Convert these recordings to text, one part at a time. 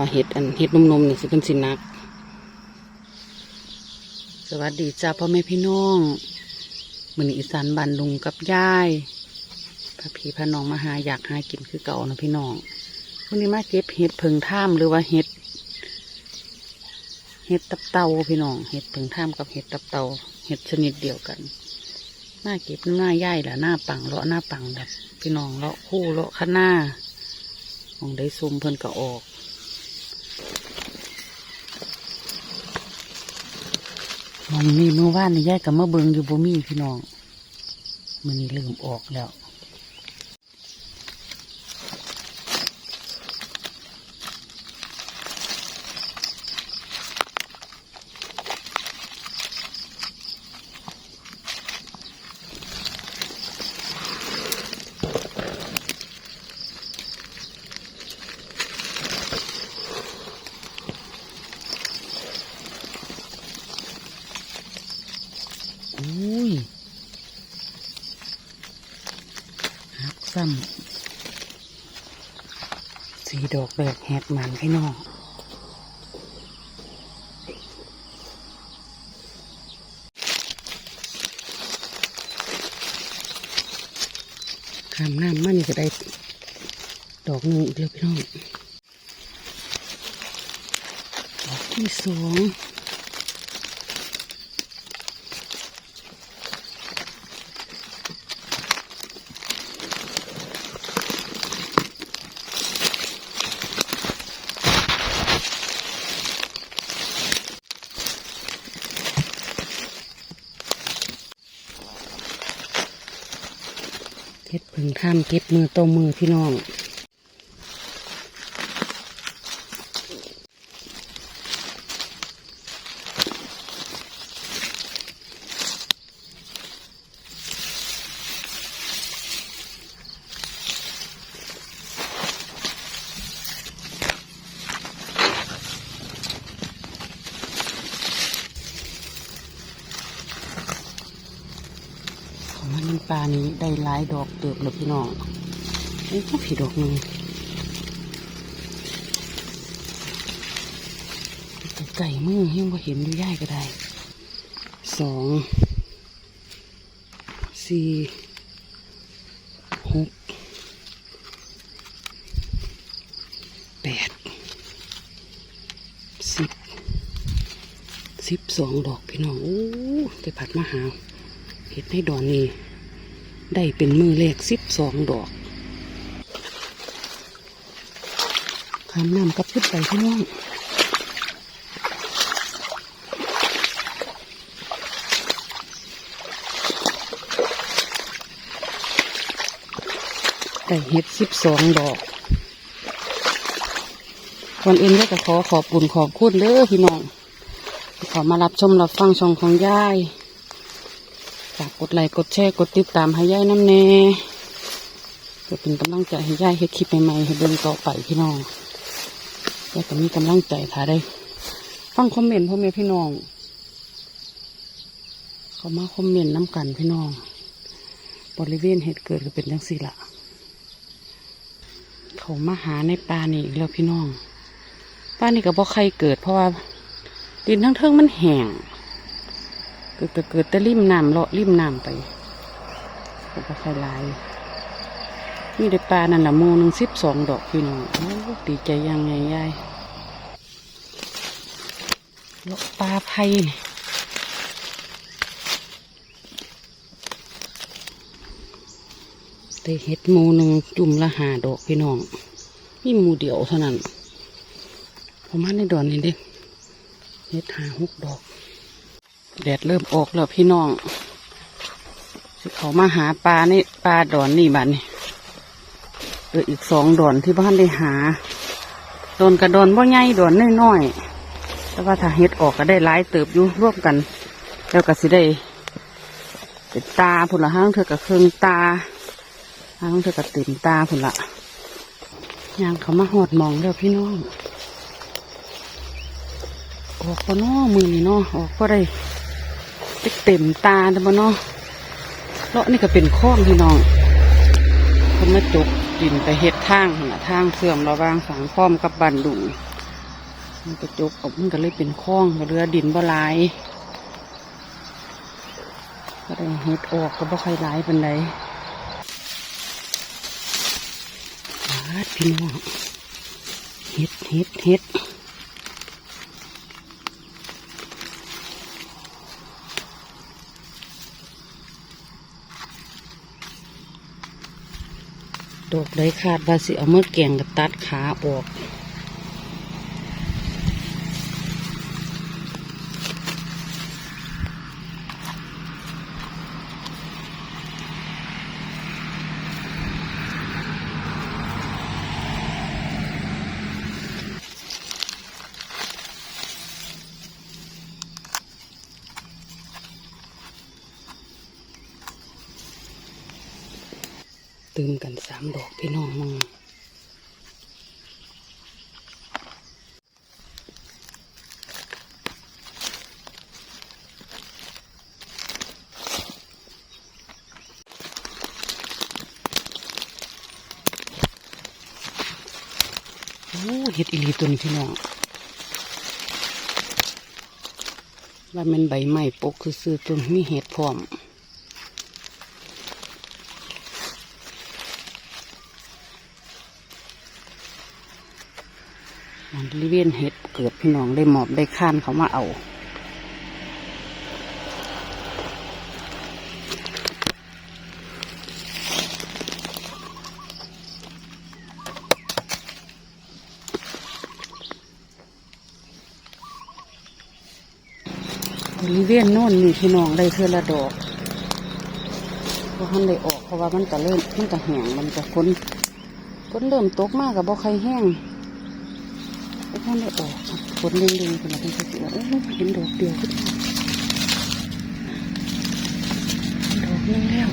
ว่าเห็ดอันเห็ดนมๆนี่สิเป็นสินัก สวัสดีจ้าพ่อแม่พี่น้องมือนีอีสานบันลุงกับยายพระพี่พระน้องมาหาอยากหากินคือเก่านะพี่น้องวันนี้มาเก็บเห็ดเพิงท่ามหรือว่าเห็ดเห็ดตับเตาพี่น้องเห็ดเพิงท่ามกับเห็ดตับเตาเห็ดชนิดเดียวกันหน้าเก็บหน้าย่ายแหละหน้าปังเลาะหน้าปังแบบพี่น้องเลาะคู่เลาะข้างหน้าของได้ซุ่มเพิ่นก็ออก มองนี่เมื่อวานนี่ยายกับมาเบิงอยู่บ่มีพี่น้องมันนี่ลืมออกแล้ว อุ้ยฮักซ้ำสีดอกแบกแหกมันพี่น้องขามน้ำมันนี่ก็ได้ดอกหนึ่งอีกแล้วพี่น้องดอกที่สอง เก็บพึ่งข้ามเก็บมือโตมือพี่น้อง ปลานี้ได้หลายดอกเติบเลยพี่น้องนี่ก็ผีดอกหนึ่งไก่มือยังพอเห็นดูย่ายก็ได้สองสี่หกแปดสิบสิบสองดอกพี่น้องโอ้ไปผัดมะหาเห็ดในดอนนี้ ได้เป็นมือเลขสิบสองดอกขามน้ำกับขึ้นไปพี่น้องได้เห็ดสิบสองดอกก่อนอื่นก็จะขอขอบคุณขอบคุณเด้อพี่น้องขอมารับชมรับฟังช่องของยาย กดไลค์กดแชร์กดติดตามให้ยายน้ำแน่เพื่อเป็นกำลังใจให้ยายเฮ็ดคลิปใหม่ๆให้เดินต่อไปพี่น้องยายก็มีกำลังใจถ้าได้ ฟังคอมเมนต์พ่อแม่พี่น้อง เขามาคอมเมนต์น้ำกันพี่น้อง บริเวณเหตุเกิดก็เป็นจังสี่ละเขามาหาในป่านี่อีกแล้วพี่น้องป่านี่ก็บ่ใครเกิดเพราะว่าดินทั้งเทิงมันแห้ง กิดเกิดแต่ริมน้ำเลาะริมน้ำไปก็ค่อยหลายมีได้ปลานั่นละโมหนึ่งสิบสองดอกพี่น้องดีใจยังไงยายเลาะปลาไผ่นี่ได้เห็ดหมูหนึ่งจุ่มละหาดอกพี่น้องมีหมูเดียวเท่านั้นประมาณในดอนนี่เด้เห็ดหาหกดอก แดดเริ่มออกแล้วพี่น้องสิเขามาหาปลานี่ปลาดอนนี่บัดนี่เหลืออีกสองดอนที่บ้านได้หาดอนกระดอนบ่ใหญ่ดอนน้อยๆแต่ว่าถ้าเฮ็ดออกก็ได้หลายเติบอยู่ร่วมกัน แล้วก็สิได้เป็นตาพุ่นละห้างเธอกับเครื่องตาห้างเธอกับติ่มตาพุ่นละยางเขามาหอดมองแล้วพี่น้องออกก็นอมือนี่นาะออกก็ได้ เต็มตาเด้อบ่เนาะเลาะนี่ก็เป็นข้องพี่น้องเขามาจกดินไปเฮ็ดทางนะทางเสื่อมระวางสังค้อมกับบันดุงมันกระจกออกมันก็เลยเป็นคลองเรือดินบ่หลายก็ได้เฮ็ดออกก็บ่ค่อยหลายปานใดปาดพี่น้องเฮ็ดเฮ็ดเฮ็ด กเลยคาดว่าสิเอาเมื่อแกงกับตัดขาออก ตื่มกันสามดอกพี่น้องมึงโอ้เห็ดอีลีตุนพี่น้องว่ามันใบไม้ปกคือซื้อตุนมีเห็ดพร้อม มันริเวียนเห็ดเกิดพี่น้องได้หมอบได้ข้านเขามาเอาบริเวณโน่นนี่พี่น้องได้เทือละดอกเพราะท่านได้ออกเพราะว่ามันก็เริ่มมันก็แห้งมันก็ฝนฝนเริ่มตกมากกับบ่ใครแห้ง ท่านได้ออกฝนเร่งๆเป็นอะเป็นสิว่าเอ้ยเห็นดอกเดียวก็ได้ดอกนึงแล้ว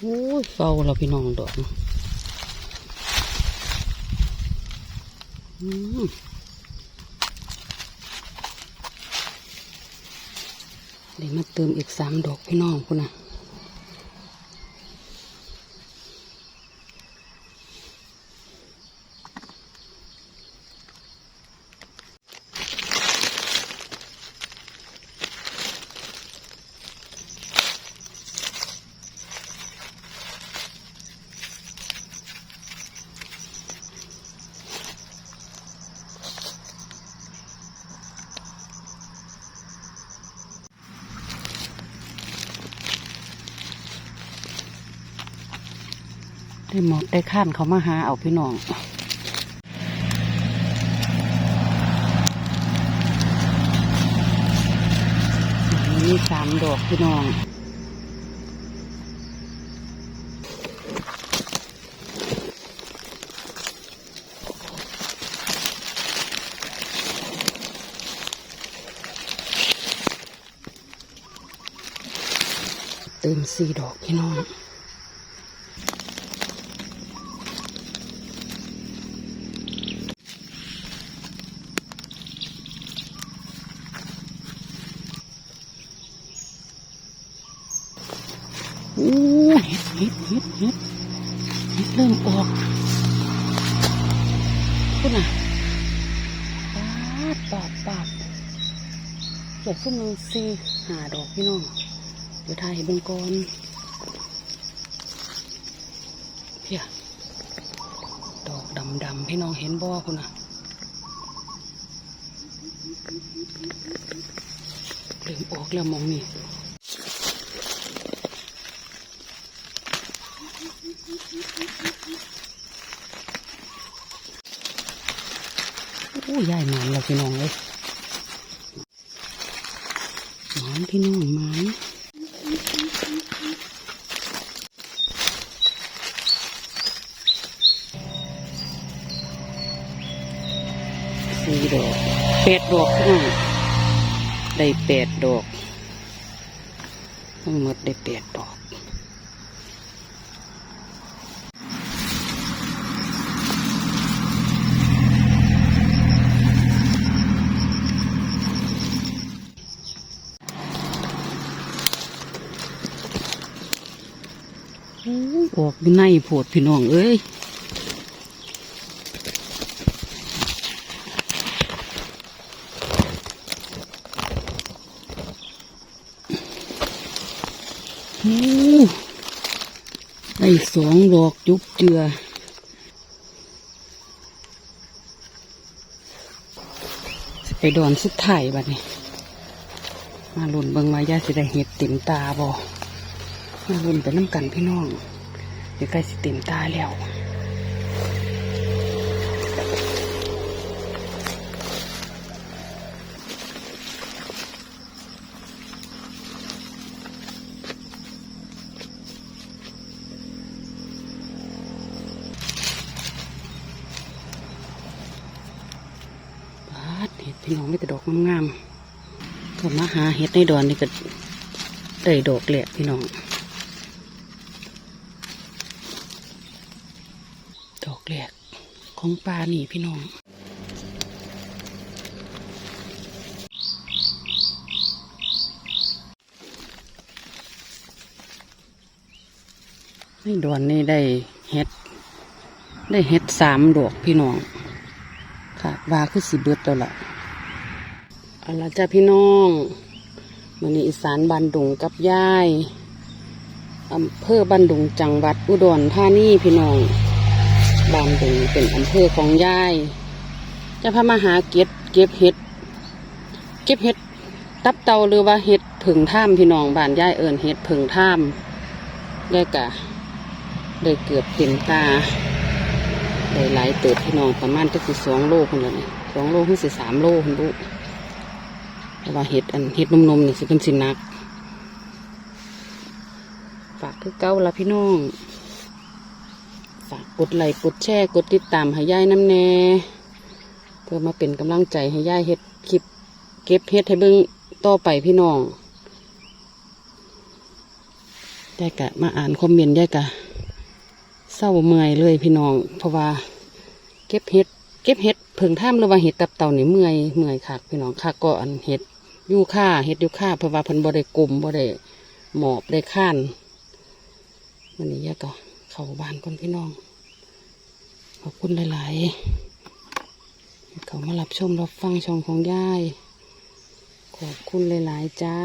โอ้ยเฝ้าเราพี่น้องดอกอืม เดี๋ยวมาเติมอีกสามดอกพี่น้องคุณนะ ได้หมดได้ข้านเขามาหาเอาพี่น้องมีสามดอกพี่น้องเติมสี่ดอกพี่น้อง โอ้เห็ดเห็ดเห็ดเห็ดเห็ดเริ่มออกคุณน่ะปาดปาดปาดเก็บขึ้นมาสี่หาดอกพี่น้องเดี๋ยวถ่ายให้เบิ่งก่อนเพียดอกดำดำพี่น้องเห็นบ่คุณน่ะเริ่มออกแล้วมองนี่ อู้ยายหมานเราพี่น้องเลยหมานพี่น้องหมานสี่ดอกแปดดอกพี่น้องได้แปดดอกทั้งหมดได้แปดด ออกอยู่ในโพดพี่น้องเอ้ยโอ้ได้สองดอกจุบเจือไปดอนสุดท้ายบัดนี้ มาลุ่นเบิงว่ายาสิได้เห็ดเต็มตาบ่มาลุ่นไปน้ำกันพี่น้อง เดี๋ยวใกล้สิเต็มตาแล้วเห็ดพี่น้องไม่แต่ดอกงามๆก็มาหาเห็ดในดอนนี่ก็ได้ดอกแหลกพี่น้อง ดอกแหลก ของปลานี่พี่น้องในดอนนี่ได้เห็ด ได้เห็ดสามดอกพี่น้อง ค่ะว่าคือสีเบิดตัวละเอาละจ้าพี่น้องมันนี้อีสานบันดุงกับย่ายอำเภอบันดุงจังหวัดอุดรธานีพี่น้อง บันดุงเป็นอำเภอของยาย จะพามาหาเก็บเก็บเห็ด เก็บเห็ด ตับเตาหรือว่าเห็ดผึ่งท่ามพี่น้องบ้านยายเอิญเห็ดผึ่งท่ามได้กะได้เกือบเต็มตาได้หลายเติบพี่น้องประมาณก็คือสองโลคนละนี่สองโลถึงสิสามโลคนลูกแต่ว่าเห็ดอันเห็ดนมๆนี่สิเป็นสินัก ฝากคือเก้าละพี่น้อง กดไลค์กดแชร์กดติดตามให้ย่ายน้ำแน่เพื่อมาเป็นกำลังใจให้ย่ายเฮ็ดคลิป เก็บเฮ็ดให้เบิ่งต่อไปพี่น้องได้กะมาอ่านคอมเมนต์ได้กะเศร้าเมื่อยเลยพี่น้อง เพราะว่า เก็บเห็ด เก็บเห็ดเพิ่งท่ามหรือว่าเห็ดตับเต่านี่เมื่อยเมื่อยคักพี่น้องคักก็อันเห็ดยู่ค่าเห็ดยู่ค่าเพราะว่าเพิ่นบ่ได้กลมบ่ได้หมอบได้ข้านวันนี้ยายก็ เขาบ้านก่อนพี่น้อง ขอบคุณหลายๆ เขามารับชมรับฟังช่องของยาย ขอบคุณหลายๆ จ้า